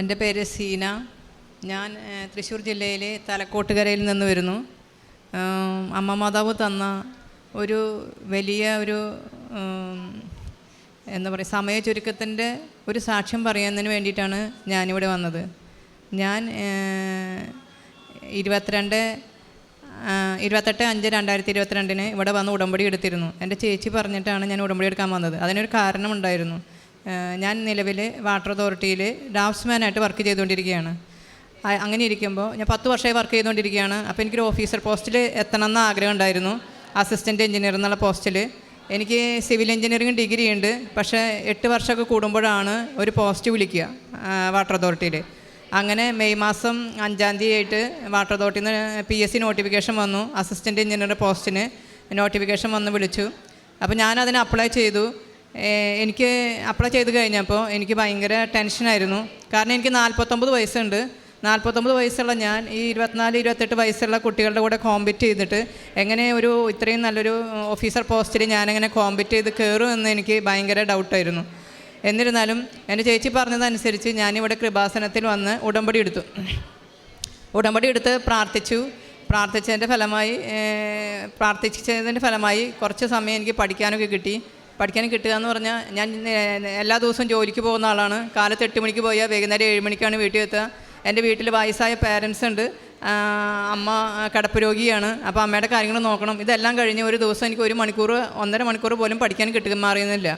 എന്റെ പേര് സീന. ഞാൻ തൃശ്ശൂർ ജില്ലയിലെ തലക്കോട്ടുകരയിൽ നിന്ന് വരുന്നു. അമ്മ മാതാവ് തന്ന ഒരു വലിയ ഒരു എന്താ പറയുക സമയ ചുരുക്കത്തിന്റെ ഒരു സാക്ഷ്യം പറയുന്നതിന് വേണ്ടിയിട്ടാണ് ഞാനിവിടെ വന്നത്. ഞാൻ ഇരുപത്തിരണ്ട് ഇരുപത്തെട്ട് അഞ്ച് രണ്ടായിരത്തി ഇരുപത്തിരണ്ടിന് ഇവിടെ വന്ന് ഉടമ്പടി എടുത്തിരുന്നു. എന്റെ ചേച്ചി പറഞ്ഞിട്ടാണ് ഞാൻ ഉടമ്പടി എടുക്കാൻ വന്നത്. അതിനൊരു കാരണമുണ്ടായിരുന്നു. ഞാൻ നിലവിൽ വാട്ടർ അതോറിറ്റിയിൽ ഡ്രാഫ്റ്റ്സ്മാനായിട്ട് വർക്ക് ചെയ്തുകൊണ്ടിരിക്കുകയാണ്. അങ്ങനെ ഇരിക്കുമ്പോൾ ഞാൻ പത്ത് വർഷമായി വർക്ക് ചെയ്തുകൊണ്ടിരിക്കുകയാണ്. അപ്പോൾ എനിക്കൊരു ഓഫീസർ പോസ്റ്റിൽ എത്തണം എന്ന ആഗ്രഹം ഉണ്ടായിരുന്നു. അസിസ്റ്റന്റ് എഞ്ചിനീയർ എന്നുള്ള പോസ്റ്റിൽ എനിക്ക് സിവിൽ എഞ്ചിനീയറിംഗ് ഡിഗ്രി ഉണ്ട്. പക്ഷേ എട്ട് വർഷമൊക്കെ കൂടുമ്പോഴാണ് ഒരു പോസ്റ്റ് വിളിക്കുക വാട്ടർ അതോറിറ്റിയിൽ അങ്ങനെ മെയ് മാസം അഞ്ചാം തീയതി ആയിട്ട് വാട്ടർ അതോറിറ്റിയിൽ നിന്ന് പി എസ് സി നോട്ടിഫിക്കേഷൻ വന്നു. അസിസ്റ്റന്റ് എഞ്ചിനീയർ പോസ്റ്റിന് നോട്ടിഫിക്കേഷൻ വന്ന് വിളിച്ചു. അപ്പോൾ ഞാനതിന് അപ്ലൈ ചെയ്തു. എനിക്ക് അപ്ലൈ ചെയ്ത് കഴിഞ്ഞപ്പോൾ എനിക്ക് ഭയങ്കര ടെൻഷനായിരുന്നു കാരണം എനിക്ക് നാൽപ്പത്തൊമ്പത് വയസ്സുണ്ട്. നാൽപ്പത്തൊമ്പത് വയസ്സുള്ള ഞാൻ ഈ ഇരുപത്തിനാല് ഇരുപത്തെട്ട് വയസ്സുള്ള കുട്ടികളുടെ കൂടെ കോമ്പറ്റ് ചെയ്തിട്ട് എങ്ങനെ ഒരു ഇത്രയും നല്ലൊരു ഓഫീസർ പോസ്റ്റിൽ ഞാനെങ്ങനെ കോമ്പറ്റ് ചെയ്ത് കയറും എന്ന് എനിക്ക് ഭയങ്കര ഡൗട്ടായിരുന്നു എന്നിരുന്നാലും എന്റെ ചേച്ചി പറഞ്ഞതനുസരിച്ച് ഞാനിവിടെ കൃപാസനത്തിൽ വന്ന് ഉടമ്പടി എടുത്തു. ഉടമ്പടി എടുത്ത് പ്രാർത്ഥിച്ചു. പ്രാർത്ഥിച്ചതിന്റെ ഫലമായി പ്രാർത്ഥിച്ചതിന്റെ ഫലമായി കുറച്ച് സമയം എനിക്ക് പഠിക്കാനൊക്കെ കിട്ടി. പഠിക്കാൻ കിട്ടുക എന്ന് പറഞ്ഞാൽ ഞാൻ എല്ലാ ദിവസവും ജോലിക്ക് പോകുന്ന ആളാണ്. കാലത്ത് എട്ട് മണിക്ക് പോയാൽ വൈകുന്നേരം ഏഴ് മണിക്കാണ് വീട്ടിൽ എത്തുക. എന്റെ വീട്ടിൽ വയസ്സായ പേരൻസ് ഉണ്ട്. അമ്മ കിടപ്പ് രോഗിയാണ്. അപ്പോൾ അമ്മയുടെ കാര്യങ്ങൾ നോക്കണം. ഇതെല്ലാം കഴിഞ്ഞ് ഒരു ദിവസം എനിക്ക് ഒരു മണിക്കൂർ ഒന്നര മണിക്കൂർ പോലും പഠിക്കാൻ കിട്ടുക മാറിയുന്നില്ല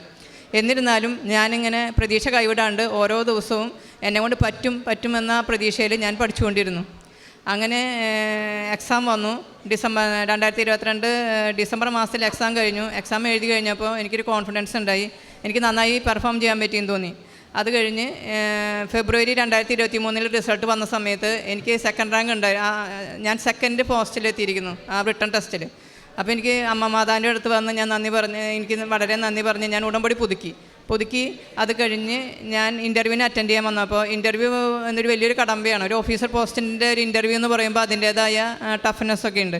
എന്നിരുന്നാലും ഞാനിങ്ങനെ പ്രതീക്ഷ കൈവിടാണ്ട് ഓരോ ദിവസവും എന്നെ കൊണ്ട് പറ്റും പറ്റുമെന്ന പ്രതീക്ഷയിൽ ഞാൻ പഠിച്ചുകൊണ്ടിരുന്നു. അങ്ങനെ എക്സാം വന്നു. ഡിസംബർ രണ്ടായിരത്തി ഇരുപത്തിരണ്ട് ഡിസംബർ മാസത്തിൽ എക്സാം കഴിഞ്ഞു. എക്സാം എഴുതി കഴിഞ്ഞപ്പോൾ എനിക്കൊരു കോൺഫിഡൻസ് ഉണ്ടായി. എനിക്ക് നന്നായി പെർഫോം ചെയ്യാൻ പറ്റിയെന്ന് തോന്നി. അത് കഴിഞ്ഞ് ഫെബ്രുവരി രണ്ടായിരത്തി ഇരുപത്തി മൂന്നിൽ റിസൾട്ട് വന്ന സമയത്ത് എനിക്ക് സെക്കൻഡ് റാങ്ക് ഉണ്ടായി. ഞാൻ സെക്കൻഡ് പോസ്റ്റിലെത്തിയിരിക്കുന്നു ആ റിട്ടേൺ ടെസ്റ്റിൽ അപ്പോൾ എനിക്ക് അമ്മ മാതാവിന്റെ അടുത്ത് വന്ന് ഞാൻ നന്ദി പറഞ്ഞ് എനിക്ക് വളരെ നന്ദി പറഞ്ഞ് ഞാൻ ഉടമ്പടി പുതുക്കി. പുതുക്കി അത് കഴിഞ്ഞ് ഞാൻ ഇന്റർവ്യൂവിന് അറ്റൻഡ് ചെയ്യാൻ വന്നപ്പോൾ ഇന്റർവ്യൂ എന്നൊരു വലിയൊരു കടമ്പയാണ്. ഒരു ഓഫീസർ പോസ്റ്റിന്റെ ഒരു ഇന്റർവ്യൂ എന്ന് പറയുമ്പോൾ അതിന്റേതായ ടഫ്നെസ് ഒക്കെ ഉണ്ട്.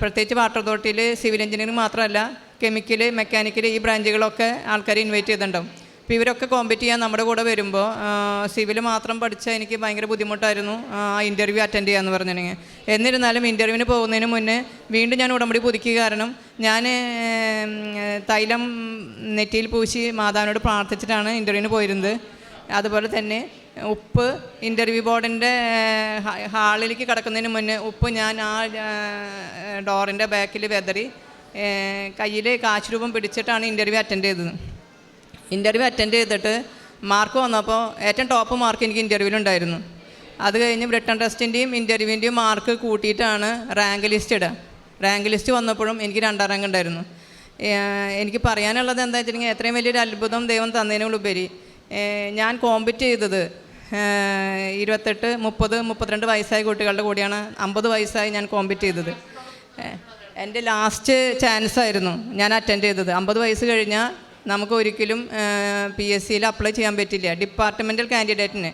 പ്രത്യേകിച്ച് വാട്ടർ അതോറിറ്റിയിൽ സിവിൽ എഞ്ചിനീയറിംഗ് മാത്രമല്ല കെമിക്കൽ മെക്കാനിക്കൽ ഈ ബ്രാഞ്ചുകളൊക്കെ ആൾക്കാർ ഇൻവൈറ്റ് ചെയ്തിട്ടുണ്ടാവും. അപ്പോൾ ഇവരൊക്കെ കോമ്പറ്റ് ചെയ്യാൻ നമ്മുടെ കൂടെ വരുമ്പോൾ സിവിൽ മാത്രം പഠിച്ച എനിക്ക് ഭയങ്കര ബുദ്ധിമുട്ടായിരുന്നു. ആ ഇന്റർവ്യൂ അറ്റൻഡ് ചെയ്യാന്ന് പറഞ്ഞിട്ടുണ്ടെങ്കിൽ എന്നിരുന്നാലും ഇന്റർവ്യൂവിന് പോകുന്നതിന് മുന്നേ വീണ്ടും ഞാൻ ഉടമ്പടി പുതുക്കിയ കാരണം ഞാൻ തൈലം നെറ്റിയിൽ പൂശി മാതാവിനോട് പ്രാർത്ഥിച്ചിട്ടാണ് ഇന്റർവ്യൂവിന് പോയിരുന്നത്. അതുപോലെ തന്നെ ഉപ്പ് ഇന്റർവ്യൂ ബോർഡിന്റെ ഹാളിലേക്ക് കിടക്കുന്നതിന് മുന്നേ ഉപ്പ് ഞാൻ ആ ഡോറിന്റെ ബാക്കിൽ വെതറി കയ്യിൽ കാശ് രൂപം പിടിച്ചിട്ടാണ് ഇന്റർവ്യൂ അറ്റൻഡ് ചെയ്തത്. ഇന്റർവ്യൂ അറ്റൻഡ് ചെയ്തിട്ട് മാർക്ക് വന്നപ്പോൾ ഏറ്റവും ടോപ്പ് മാർക്ക് എനിക്ക് ഇന്റർവ്യൂവിലുണ്ടായിരുന്നു അത് കഴിഞ്ഞ് റിട്ടേൺ ടെസ്റ്റിന്റെയും ഇന്റർവ്യൂവിന്റെയും മാർക്ക് കൂട്ടിയിട്ടാണ് റാങ്ക് ലിസ്റ്റ് ഇടുക. റാങ്ക് ലിസ്റ്റ് വന്നപ്പോഴും എനിക്ക് രണ്ടാം റാങ്ക് ഉണ്ടായിരുന്നു. എനിക്ക് പറയാനുള്ളത് എന്താ വെച്ചിട്ടുണ്ടെങ്കിൽ എത്രയും വലിയൊരു അത്ഭുതം ദൈവം തന്നതിനുള്ളുപരി ഏഹ് ഞാൻ കോമ്പറ്റ് ചെയ്തത് ഇരുപത്തെട്ട് മുപ്പത് മുപ്പത്തിരണ്ട് വയസ്സായ കുട്ടികളുടെ കൂടിയാണ് അമ്പത് വയസ്സായി ഞാൻ കോമ്പറ്റ് ചെയ്തത്. എന്റെ ലാസ്റ്റ് ചാൻസ് ആയിരുന്നു ഞാൻ അറ്റൻഡ് ചെയ്തത്. അമ്പത് വയസ്സ് കഴിഞ്ഞാൽ നമുക്ക് ഒരിക്കലും പി എസ് സിയിൽ അപ്ലൈ ചെയ്യാൻ പറ്റില്ല. ഡിപ്പാർട്ട്മെന്റൽ കാൻഡിഡേറ്റിന്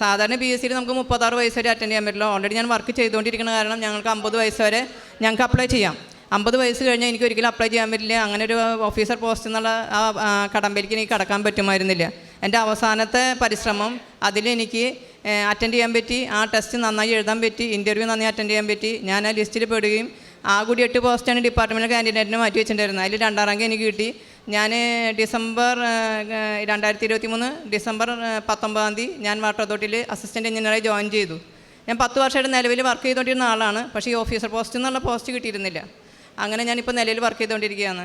സാധാരണ പി എസ് സിയിൽ നമുക്ക് മുപ്പത്താറ് വയസ്സ് വരെ അറ്റൻഡ് ചെയ്യാൻ പറ്റില്ല. ഓൾറെഡി ഞാൻ വർക്ക് ചെയ്തുകൊണ്ടിരിക്കുന്ന കാരണം ഞങ്ങൾക്ക് അമ്പത് വയസ്സ് വരെ ഞങ്ങൾക്ക് അപ്ലൈ ചെയ്യാം. അമ്പത് വയസ്സ് കഴിഞ്ഞാൽ എനിക്ക് ഒരിക്കലും അപ്ലൈ ചെയ്യാൻ പറ്റില്ല. അങ്ങനെ ഒരു ഓഫീസർ പോസ്റ്റ് എന്നുള്ള ആ കടമ്പയിലേക്ക് എനിക്ക് കടക്കാൻ പറ്റുമായിരുന്നില്ല. എന്റെ അവസാനത്തെ പരിശ്രമം അതിലെനിക്ക് അറ്റൻഡ് ചെയ്യാൻ പറ്റി. ആ ടെസ്റ്റ് നന്നായി എഴുതാൻ പറ്റി. ഇന്റർവ്യൂ നന്നായി അറ്റൻഡ് ചെയ്യാൻ പറ്റി. ഞാൻ ആ ലിസ്റ്റിൽ പെടുകയും ആ കൂടി എട്ട് പോസ്റ്റാണ് ഡിപ്പാർട്ട്മെന്റ് കാൻഡിഡേറ്റിന് മാറ്റി വെച്ചിട്ടുണ്ടായിരുന്നത്. അതിൽ രണ്ടാം റാങ്ക് എനിക്ക് കിട്ടി. ഞാൻ ഡിസംബർ രണ്ടായിരത്തി ഇരുപത്തി മൂന്ന് ഡിസംബർ പത്തൊമ്പതാം തീയതി ഞാൻ വാട്ടർ അതോറിറ്റിയിൽ അസിസ്റ്റന്റ് എഞ്ചിനീയറായി ജോയിൻ ചെയ്തു. ഞാൻ പത്ത് വർഷമായിട്ട് നിലവിൽ വർക്ക് ചെയ്തുകൊണ്ടിരുന്ന ആളാണ് പക്ഷേ ഈ ഓഫീസർ പോസ്റ്റ് എന്നുള്ള പോസ്റ്റ് കിട്ടിയിരുന്നില്ല. അങ്ങനെ ഞാനിപ്പോൾ നിലവിൽ വർക്ക് ചെയ്തുകൊണ്ടിരിക്കുകയാണ്.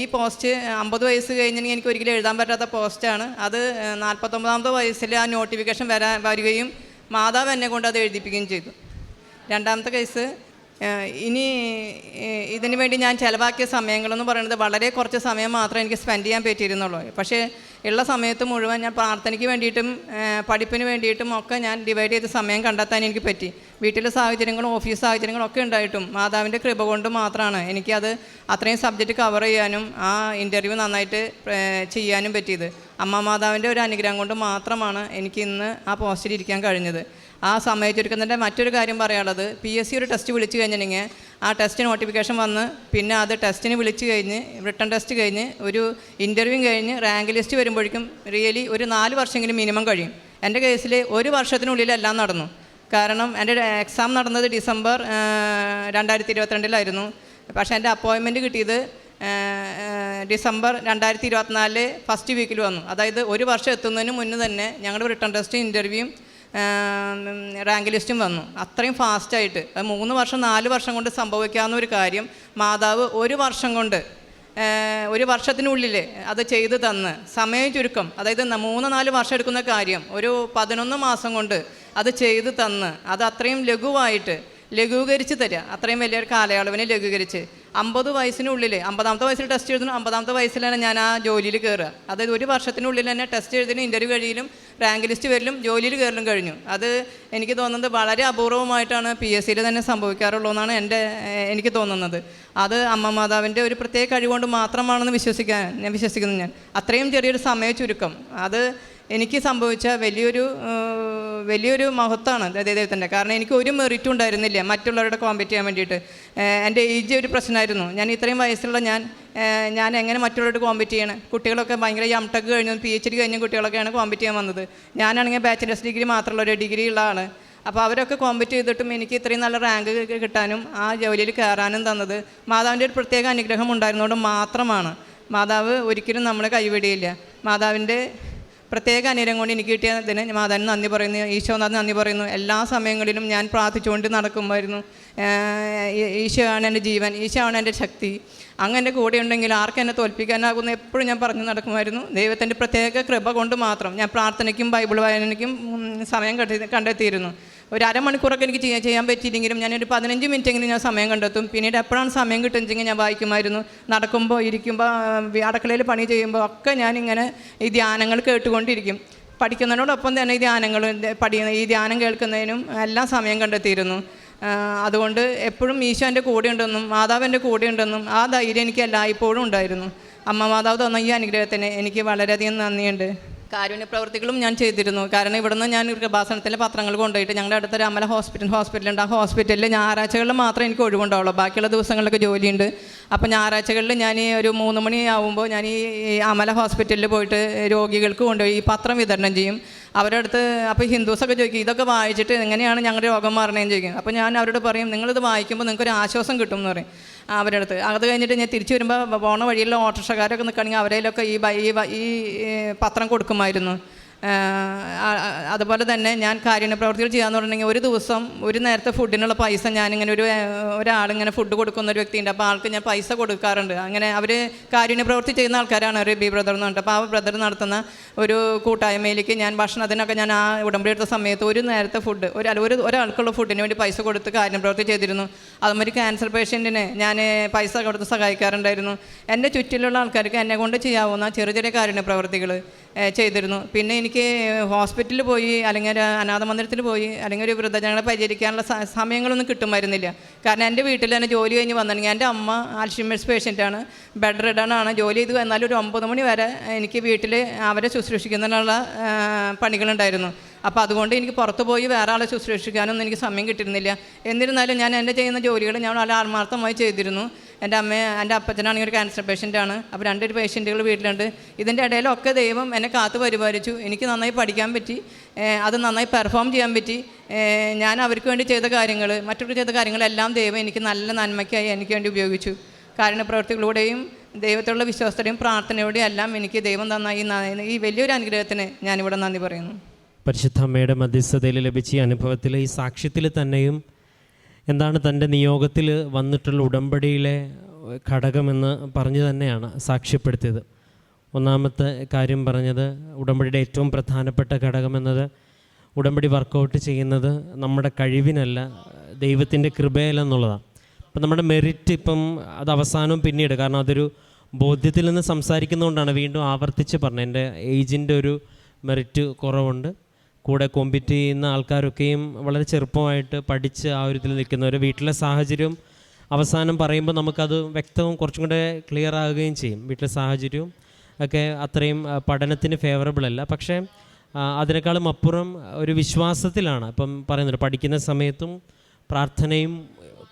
ഈ പോസ്റ്റ് അമ്പത് വയസ്സ് കഴിഞ്ഞെങ്കിൽ എനിക്ക് ഒരിക്കലും എഴുതാൻ പറ്റാത്ത പോസ്റ്റാണ്. അത് നാൽപ്പത്തൊമ്പതാമത് വയസ്സിൽ ആ നോട്ടിഫിക്കേഷൻ വരാൻ വരികയും മാതാവ് എന്നെ കൊണ്ട് അത് എഴുതിപ്പിക്കുകയും ചെയ്തു. രണ്ടാമത്തെ കേസ് ഇനി ഇതിനു വേണ്ടി ഞാൻ ചിലവാക്കിയ സമയങ്ങളെന്ന് പറയുന്നത് വളരെ കുറച്ച് സമയം മാത്രം എനിക്ക് സ്പെൻഡ് ചെയ്യാൻ പറ്റിയിരുന്നുള്ളൂ. പക്ഷേ ഉള്ള സമയത്ത് മുഴുവൻ ഞാൻ പ്രാർത്ഥനയ്ക്ക് വേണ്ടിയിട്ടും പഠിപ്പിന് വേണ്ടിയിട്ടും ഒക്കെ ഞാൻ ഡിവൈഡ് ചെയ്ത് സമയം കണ്ടെത്താൻ എനിക്ക് പറ്റി. വീട്ടിലെ സാഹചര്യങ്ങളും ഓഫീസ് സാഹചര്യങ്ങളും ഒക്കെ ഉണ്ടായിട്ടും മാതാവിന്റെ കൃപ കൊണ്ട് മാത്രമാണ് എനിക്കത് അത്രയും സബ്ജക്റ്റ് കവർ ചെയ്യാനും ആ ഇന്റർവ്യൂ നന്നായിട്ട് ചെയ്യാനും പറ്റിയത്. അമ്മ മാതാവിന്റെ ഒരു അനുഗ്രഹം കൊണ്ട് മാത്രമാണ് എനിക്ക് ഇന്ന് ആ പോസ്റ്റിൽ ഇരിക്കാൻ കഴിഞ്ഞത്. ആ സമയ ചുരുക്കത്തിന്റെ മറ്റൊരു കാര്യം പറയാനുള്ളത് പി എസ് സി ഒരു ടെസ്റ്റ് വിളിച്ചു കഴിഞ്ഞിട്ടുണ്ടെങ്കിൽ ആ ടെസ്റ്റ് നോട്ടിഫിക്കേഷൻ വന്ന് പിന്നെ അത് ടെസ്റ്റിന് വിളിച്ചു കഴിഞ്ഞ് റിട്ടേൺ ടെസ്റ്റ് കഴിഞ്ഞ് ഒരു ഇന്റർവ്യൂ കഴിഞ്ഞ് റാങ്ക് ലിസ്റ്റ് വരുമ്പോഴേക്കും റിയലി ഒരു നാല് വർഷമെങ്കിലും മിനിമം കഴിയും. എന്റെ കേസിൽ ഒരു വർഷത്തിനുള്ളിൽ എല്ലാം നടന്നു. കാരണം എന്റെ എക്സാം നടന്നത് ഡിസംബർ രണ്ടായിരത്തി ഇരുപത്തിരണ്ടിലായിരുന്നു പക്ഷേ എന്റെ അപ്പോയിൻമെന്റ് കിട്ടിയത് ഡിസംബർ രണ്ടായിരത്തി ഇരുപത്തിനാലിൽ ഫസ്റ്റ് വീക്കിൽ വന്നു. അതായത് ഒരു വർഷം എത്തുന്നതിന് മുന്നേ തന്നെ ഞങ്ങളുടെ റിട്ടേൺ ടെസ്റ്റ് ഇന്റർവ്യൂവും റാങ്ക് ലിസ്റ്റും വന്നു. അത്രയും ഫാസ്റ്റായിട്ട് അത് മൂന്ന് വർഷം നാല് വർഷം കൊണ്ട് സംഭവിക്കാവുന്ന ഒരു കാര്യം മാതാവ് ഒരു വർഷം കൊണ്ട് ഒരു വർഷത്തിനുള്ളിൽ അത് ചെയ്തു തന്ന്. സമയം ചുരുക്കം. അതായത് മൂന്ന് നാല് വർഷം എടുക്കുന്ന കാര്യം. ഒരു പതിനൊന്ന് മാസം കൊണ്ട് അത് ചെയ്തു തന്ന്. അത് അത്രയും ലഘുവായിട്ട് ലഘൂകരിച്ച് തരിക അത്രയും വലിയൊരു കാലയളവിനെ ലഘൂകരിച്ച്. അമ്പത് വയസ്സിനുള്ളിൽ അമ്പതാമത്തെ വയസ്സിൽ ടെസ്റ്റ് എഴുതുന്നു അമ്പതാമത്തെ വയസ്സിലാണ് ഞാൻ ആ ജോലിയിൽ കയറുക അതായത് ഒരു വർഷത്തിനുള്ളിൽ തന്നെ ടെസ്റ്റ് എഴുതിന് ഇന്റർവ്യൂ കഴിയലും റാങ്ക് ലിസ്റ്റ് വരലും ജോലിയിൽ കയറലും കഴിഞ്ഞു. അത് എനിക്ക് തോന്നുന്നത് വളരെ അപൂർവമായിട്ടാണ് പി എസ് സിയിൽ തന്നെ സംഭവിക്കാറുള്ളൂ എന്നാണ് എന്റെ എനിക്ക് തോന്നുന്നത്. അത് അമ്മ മാതാവിന്റെ ഒരു പ്രത്യേക കഴിവുകൊണ്ട് മാത്രമാണെന്ന് വിശ്വസിക്കാൻ ഞാൻ വിശ്വസിക്കുന്നു ഞാൻ. അത്രയും ചെറിയൊരു സമയ ചുരുക്കം. അത് എനിക്ക് സംഭവിച്ച വലിയൊരു വലിയൊരു മഹത്വമാണ് ദൈവത്തിന്റെ. കാരണം എനിക്ക് ഒരു മെറിറ്റും ഉണ്ടായിരുന്നില്ല മറ്റുള്ളവരുടെ കോമ്പറ്റ് ചെയ്യാൻ വേണ്ടിയിട്ട്. എന്റെ ഏജ് ഒരു പ്രശ്നമായിരുന്നു. ഞാൻ ഇത്രയും വയസ്സുള്ള ഞാൻ ഞാൻ എങ്ങനെ മറ്റുള്ളവരോട് കോമ്പറ്റ് ചെയ്യണം? കുട്ടികളൊക്കെ ഭയങ്കര എം ടെക് കഴിഞ്ഞു പി എച്ച് ഡി കഴിഞ്ഞ കുട്ടികളൊക്കെയാണ് കോമ്പറ്റ് ചെയ്യാൻ വന്നത്. ഞാനാണെങ്കിൽ ബാച്ചിലേഴ്സ് ഡിഗ്രി മാത്രമുള്ള ഒരു ഡിഗ്രി ഉള്ള അപ്പോൾ അവരൊക്കെ കോമ്പറ്റ് ചെയ്തിട്ടും എനിക്ക് ഇത്രയും നല്ല റാങ്ക് കിട്ടാനും ആ ജോലിയിൽ കയറാനും തന്നത് മാതാവിന്റെ ഒരു പ്രത്യേക അനുഗ്രഹം ഉണ്ടായിരുന്നതുകൊണ്ട് മാത്രമാണ്. മാതാവ് ഒരിക്കലും നമ്മളെ കൈവിടിയില്ല. മാതാവിന്റെ പ്രത്യേക അനുഗ്രഹം കൊണ്ട് എനിക്ക് കിട്ടിയതിന് മാതാവിന് നന്ദി പറയുന്നു ഈശോനാഥ് നന്ദി പറയുന്നു. എല്ലാ സമയങ്ങളിലും ഞാൻ പ്രാർത്ഥിച്ചുകൊണ്ട് നടക്കുമായിരുന്നു. ഈശോയാണ് എന്റെ ജീവൻ ഈശോ ആണ് എന്റെ ശക്തി. അങ്ങനെ കൂടെ ഉണ്ടെങ്കിൽ ആർക്കെന്നെ തോൽപ്പിക്കാനാകുന്ന എപ്പോഴും ഞാൻ പറഞ്ഞു നടക്കുമായിരുന്നു. ദൈവത്തിന്റെ പ്രത്യേക കൃപ കൊണ്ട് മാത്രം ഞാൻ പ്രാർത്ഥനയ്ക്കും ബൈബിൾ വായനയ്ക്കും സമയം കണ്ടെത്തിയിരുന്നു. ഒരു അരമണിക്കൂറൊക്കെ എനിക്ക് ചെയ്യാൻ ചെയ്യാൻ പറ്റിയില്ലെങ്കിലും ഞാനൊരു പതിനഞ്ച് മിനിറ്റെങ്കിലും ഞാൻ സമയം കണ്ടെത്തും. പിന്നീട് എപ്പോഴാണ് സമയം കിട്ടുന്നതെങ്കിൽ ഞാൻ വായിക്കുമായിരുന്നു. നടക്കുമ്പോൾ ഇരിക്കുമ്പോൾ അടുക്കളയിൽ പണി ചെയ്യുമ്പോൾ ഒക്കെ ഞാനിങ്ങനെ ഈ ധ്യാനങ്ങൾ കേട്ടുകൊണ്ടിരിക്കും. പഠിക്കുന്നതിനോടൊപ്പം തന്നെ ഈ ധ്യാനങ്ങൾ പഠിക്കുന്ന ഈ ധ്യാനം കേൾക്കുന്നതിനും എല്ലാം സമയം കണ്ടെത്തിയിരുന്നു. അതുകൊണ്ട് എപ്പോഴും ഈശോ എന്റെ കൂടെ ഉണ്ടെന്നും മാതാവ് എന്റെ കൂടെ ഉണ്ടെന്നും ആ ധൈര്യം എനിക്ക് എല്ലായ്പ്പോഴും ഉണ്ടായിരുന്നു. അമ്മ മാതാവ് തന്ന ഈ അനുഗ്രഹത്തിന് എനിക്ക് വളരെയധികം നന്ദിയുണ്ട്. കാരുണ്യ പ്രവർത്തികളും ഞാൻ ചെയ്തിരുന്നു. കാരണം ഇവിടുന്ന് ഞാൻ കൃപാസനത്തിലെ പത്രങ്ങൾ കൊണ്ടുപോയിട്ട് ഞങ്ങളുടെ അടുത്തൊരു അമല ഹോസ്പിറ്റൽ ഹോസ്പിറ്റലുണ്ട്. ആ ഹോസ്പിറ്റലിൽ ഞായറാഴ്ചകളിൽ മാത്രമേ എനിക്ക് ഒഴിവുണ്ടാവുള്ളൂ. ബാക്കിയുള്ള ദിവസങ്ങളിലൊക്കെ ജോലിയുണ്ട്. അപ്പോൾ ഞായറാഴ്ചകളിൽ ഞാൻ ഒരു മൂന്ന് മണിയാവുമ്പോൾ ഞാൻ ഈ അമല ഹോസ്പിറ്റലിൽ പോയിട്ട് രോഗികൾക്ക് കൊണ്ടുപോയി ഈ പത്രം വിതരണം ചെയ്യും. അവരുടെ അടുത്ത് അപ്പോൾ ഹിന്ദുസൊക്കെ ചോദിക്കും ഇതൊക്കെ വായിച്ചിട്ട് എങ്ങനെയാണ് ഞങ്ങളുടെ രോഗം മാറണേന്ന് ചോദിക്കും. അപ്പോൾ ഞാൻ അവരോട് പറയും നിങ്ങളിത് വായിക്കുമ്പോൾ നിങ്ങൾക്കൊരു ആശ്വാസം കിട്ടും എന്ന് പറയും അവരുടെ അടുത്ത്. അത് കഴിഞ്ഞിട്ട് ഞാൻ തിരിച്ചു വരുമ്പോൾ പോണ വഴിയിലുള്ള ഓട്ടോറിക്ഷക്കാരൊക്കെ നിൽക്കുകയാണെങ്കിൽ അവരേലൊക്കെ ഈ ഈ പത്രം കൊടുക്കുമായിരുന്നു. അതുപോലെ തന്നെ ഞാൻ കാരുണ്യ പ്രവർത്തികൾ ചെയ്യാന്ന് പറഞ്ഞിട്ടുണ്ടെങ്കിൽ ഒരു ദിവസം ഒരു നേരത്തെ ഫുഡിനുള്ള പൈസ ഞാനിങ്ങനെ ഒരു ഒരാളിങ്ങനെ ഫുഡ് കൊടുക്കുന്ന ഒരു വ്യക്തിയുണ്ട്. അപ്പോൾ ആൾക്ക് ഞാൻ പൈസ കൊടുക്കാറുണ്ട്. അങ്ങനെ അവർ കാരുണ്യ പ്രവർത്തി ചെയ്യുന്ന ആൾക്കാരാണ് ഒരു ബി ബ്രദർ എന്ന് പറഞ്ഞിട്ട്. അപ്പോൾ ആ ബ്രദർ നടത്തുന്ന ഒരു കൂട്ടായ്മയിലേക്ക് ഞാൻ ഭക്ഷണത്തിനൊക്കെ ഞാൻ ആ ഉടമ്പടി എടുത്ത സമയത്ത് ഒരു നേരത്തെ ഫുഡ് ഒരു ഒരു ഒരാൾക്കുള്ള ഫുഡിന് വേണ്ടി പൈസ കൊടുത്ത് കാരുണ്യ പ്രവർത്തി ചെയ്തിരുന്നു. അതുമാതിരി ക്യാൻസർ പേഷ്യന്റിന് ഞാൻ പൈസ കൊടുത്ത് സഹായിക്കാറുണ്ടായിരുന്നു. എന്റെ ചുറ്റിലുള്ള ആൾക്കാർക്ക് എന്നെ കൊണ്ട് ചെയ്യാവുന്ന ചെറിയ ചെറിയ കാരുണ്യ പ്രവർത്തികൾ ചെയ്തിരുന്നു. പിന്നെ എനിക്ക് ഹോസ്പിറ്റലിൽ പോയി അല്ലെങ്കിൽ ഒരു അനാഥ മന്ദിരത്തിൽ പോയി അല്ലെങ്കിൽ ഒരു വൃദ്ധജനങ്ങളെ പരിചരിക്കാനുള്ള സമയങ്ങളൊന്നും കിട്ടുമായിരുന്നില്ല. കാരണം എന്റെ വീട്ടിൽ തന്നെ ജോലി കഴിഞ്ഞ് വന്നിട്ടുണ്ടെങ്കിൽ എന്റെ അമ്മ ആൽഷിമേഴ്സ് പേഷ്യന്റാണ്. ബെഡ് റിഡൺ ആണ് ജോലി ചെയ്ത്. എന്നാലും ഒരു ഒമ്പത് മണി വരെ എനിക്ക് വീട്ടിൽ അവരെ ശുശ്രൂഷിക്കുന്നതിനുള്ള പണികളുണ്ടായിരുന്നു. അപ്പോൾ അതുകൊണ്ട് എനിക്ക് പുറത്ത് പോയി വേറെ ആളെ ശുശ്രൂഷിക്കാനൊന്നും എനിക്ക് സമയം കിട്ടിയിരുന്നില്ല. എന്നിരുന്നാലും ഞാൻ എന്റെ ചെയ്യുന്ന ജോലികൾ ഞാൻ വളരെ ആത്മാർത്ഥമായി ചെയ്തിരുന്നു. എന്റെ അമ്മ എന്റെ അപ്പച്ചനാണെങ്കിൽ ഒരു ക്യാൻസർ പേഷ്യന്റാണ് അപ്പോൾ രണ്ടൊരു പേഷ്യന്റുകൾ വീട്ടിലുണ്ട്. ഇതിന്റെ ഇടയിലൊക്കെ ദൈവം എന്നെ കാത്തു പരിപാലിച്ചു. എനിക്ക് നന്നായി പഠിക്കാൻ പറ്റി. അത് നന്നായി പെർഫോം ചെയ്യാൻ പറ്റി. ഞാൻ അവർക്ക് വേണ്ടി ചെയ്ത കാര്യങ്ങൾ മറ്റവർക്ക് ചെയ്ത കാര്യങ്ങളെല്ലാം ദൈവം എനിക്ക് നല്ല നന്മയ്ക്കായി എനിക്ക് വേണ്ടി ഉപയോഗിച്ചു. കാരുണ്യപ്രവർത്തികളിലൂടെയും ദൈവത്തിലുള്ള വിശ്വാസത്തോടെയും പ്രാർത്ഥനയോടെയും എല്ലാം എനിക്ക് ദൈവം തന്ന ഈ വലിയൊരു അനുഗ്രഹത്തിന് ഞാനിവിടെ നന്ദി പറയുന്നു. പരിശുദ്ധ അമ്മയുടെ മധ്യസ്ഥതയിൽ ലഭിച്ച ഈ അനുഭവത്തിൽ ഈ സാക്ഷ്യത്തിൽ തന്നെയും എന്താണ് തന്റെ നിയോഗത്തിൽ വന്നിട്ടുള്ള ഉടമ്പടിയിലെ ഘടകമെന്ന് പറഞ്ഞു തന്നെയാണ് സാക്ഷ്യപ്പെടുത്തിയത്. ഒന്നാമത്തെ കാര്യം പറഞ്ഞത് ഉടമ്പടിയുടെ ഏറ്റവും പ്രധാനപ്പെട്ട ഘടകമെന്നത് ഉടമ്പടി വർക്കൗട്ട് ചെയ്യുന്നത് നമ്മുടെ കഴിവിനല്ല ദൈവത്തിന്റെ കൃപയിലെന്നുള്ളതാണ് അപ്പം നമ്മുടെ മെറിറ്റ് ഇപ്പം അത് അവസാനവും പിന്നീട് കാരണം അതൊരു ബോധ്യത്തിൽ നിന്ന് സംസാരിക്കുന്നതുകൊണ്ടാണ് വീണ്ടും ആവർത്തിച്ച് പറഞ്ഞത്. എന്റെ ഏജിന്റെ ഒരു മെറിറ്റ് കുറവുണ്ട്. കൂടെ കോമ്പീറ്റ് ചെയ്യുന്ന ആൾക്കാരൊക്കെയും വളരെ ചെറുപ്പമായിട്ട് പഠിച്ച് ആ ഒരു ഇതിൽ നിൽക്കുന്നവർ വീട്ടിലെ സാഹചര്യവും അവസാനം പറയുമ്പോൾ നമുക്കത് വ്യക്തവും കുറച്ചും കൂടെ ക്ലിയർ ആകുകയും ചെയ്യും. വീട്ടിലെ സാഹചര്യവും ഒക്കെ അത്രയും പഠനത്തിന് ഫേവറബിൾ അല്ല. പക്ഷേ അതിനേക്കാളും അപ്പുറം ഒരു വിശ്വാസത്തിലാണ്. ഇപ്പം പറയുന്നത് പഠിക്കുന്ന സമയത്തും പ്രാർത്ഥനയും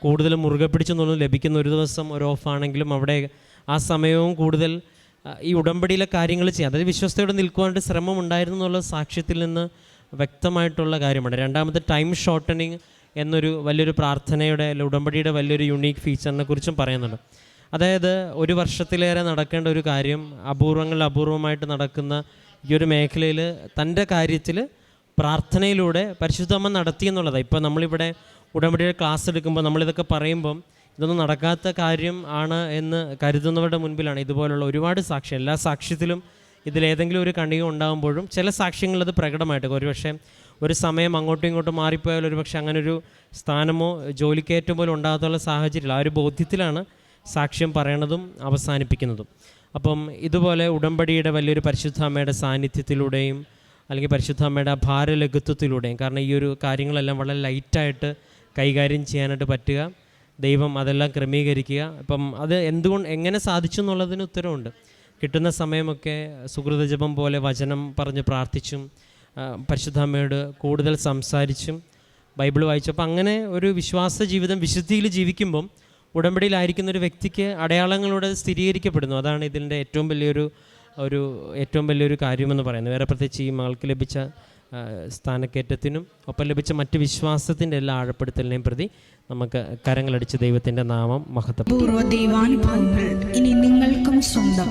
കൂടുതൽ മുറുകെ പിടിച്ചെന്നുള്ളത് ലഭിക്കുന്ന ഒരു ദിവസം ഒരു ഓഫാണെങ്കിലും അവിടെ ആ സമയവും കൂടുതൽ ഈ ഉടമ്പടിയിലെ കാര്യങ്ങൾ ചെയ്യാം. അതായത് വിശ്വസ്തയോടെ നിൽക്കുവാനായിട്ട് ശ്രമം ഉണ്ടായിരുന്നു എന്നുള്ള സാക്ഷ്യത്തിൽ നിന്ന് വ്യക്തമായിട്ടുള്ള കാര്യമാണ്. രണ്ടാമത് ടൈം ഷോർട്ടനിങ് എന്നൊരു വലിയൊരു പ്രാർത്ഥനയുടെ ഉടമ്പടിയുടെ വലിയൊരു യുണീക്ക് ഫീച്ചറിനെ കുറിച്ചും പറയുന്നുണ്ട്. അതായത് ഒരു വർഷത്തിലേറെ നടക്കേണ്ട ഒരു കാര്യം അപൂർവങ്ങളിൽ അപൂർവമായിട്ട് നടക്കുന്ന ഈ ഒരു മേഖലയിൽ തന്റെ കാര്യത്തിൽ പ്രാർത്ഥനയിലൂടെ പരിശുദ്ധമ്മ നടത്തി എന്നുള്ളതാണ്. ഇപ്പോൾ നമ്മളിവിടെ ഉടമ്പടിയുടെ ക്ലാസ് എടുക്കുമ്പോൾ നമ്മളിതൊക്കെ പറയുമ്പം ഇതൊന്നും നടക്കാത്ത കാര്യം ആണ് എന്ന് കരുതുന്നവരുടെ മുൻപിലാണ് ഇതുപോലുള്ള ഒരുപാട് സാക്ഷ്യം. എല്ലാ സാക്ഷ്യത്തിലും ഇതിലേതെങ്കിലും ഒരു കണിക ഉണ്ടാകുമ്പോഴും ചില സാക്ഷ്യങ്ങൾ അത് പ്രകടമായിട്ട് ഒരുപക്ഷെ ഒരു സമയം അങ്ങോട്ടും ഇങ്ങോട്ടും മാറിപ്പോയാൽ ഒരുപക്ഷെ അങ്ങനെ ഒരു സ്ഥാനമോ ജോലിക്കയറ്റം പോലും ഉണ്ടാകാത്തുള്ള സാഹചര്യമില്ല. ആ ഒരു ബോധ്യത്തിലാണ് സാക്ഷ്യം പറയണതും അവസാനിപ്പിക്കുന്നതും. അപ്പം ഇതുപോലെ ഉടമ്പടിയുടെ വലിയൊരു പരിശുദ്ധ അമ്മയുടെ സാന്നിധ്യത്തിലൂടെയും അല്ലെങ്കിൽ പരിശുദ്ധ അമ്മയുടെ ആ ഭാരലഘുത്വത്തിലൂടെയും കാരണം ഈ ഒരു കാര്യങ്ങളെല്ലാം വളരെ ലൈറ്റായിട്ട് കൈകാര്യം ചെയ്യാനായിട്ട് പറ്റുക ദൈവം അതെല്ലാം ക്രമീകരിക്കുക. അപ്പം അത് എന്തുകൊണ്ട് എങ്ങനെ സാധിച്ചു എന്നുള്ളതിന് ഉത്തരവുണ്ട്. കിട്ടുന്ന സമയമൊക്കെ സുഹൃതജപം പോലെ വചനം പറഞ്ഞ് പ്രാർത്ഥിച്ചും പരിശുദ്ധാമ്മയോട് കൂടുതൽ സംസാരിച്ചും ബൈബിൾ വായിച്ചു വായിച്ചപ്പോൾ അങ്ങനെ ഒരു വിശ്വാസ ജീവിതം വിശുദ്ധിയിൽ ജീവിക്കുമ്പം ഉടമ്പടിയിലായിരിക്കുന്ന ഒരു വ്യക്തിക്ക് അടയാളങ്ങളോടെ സ്ഥിരീകരിക്കപ്പെടുന്നു. അതാണ് ഇതിന്റെ ഏറ്റവും വലിയൊരു ഒരു ഏറ്റവും വലിയൊരു കാര്യമെന്ന് പറയുന്നത്. വേറെ പ്രത്യേകിച്ച് ഈ മകൾക്ക് ലഭിച്ച സ്ഥാനക്കയറ്റത്തിനും ഒപ്പം ലഭിച്ച മറ്റ് വിശ്വാസത്തിന്റെ എല്ലാ ആഴപ്പെടുത്തലിനെയും പ്രതി നമുക്ക് കരങ്ങളടിച്ച് ദൈവത്തിന്റെ നാമം മഹത്വം പൂർവ ദൈവാനുഭവങ്ങൾ ഇനി നിങ്ങൾക്കും സ്വന്തം.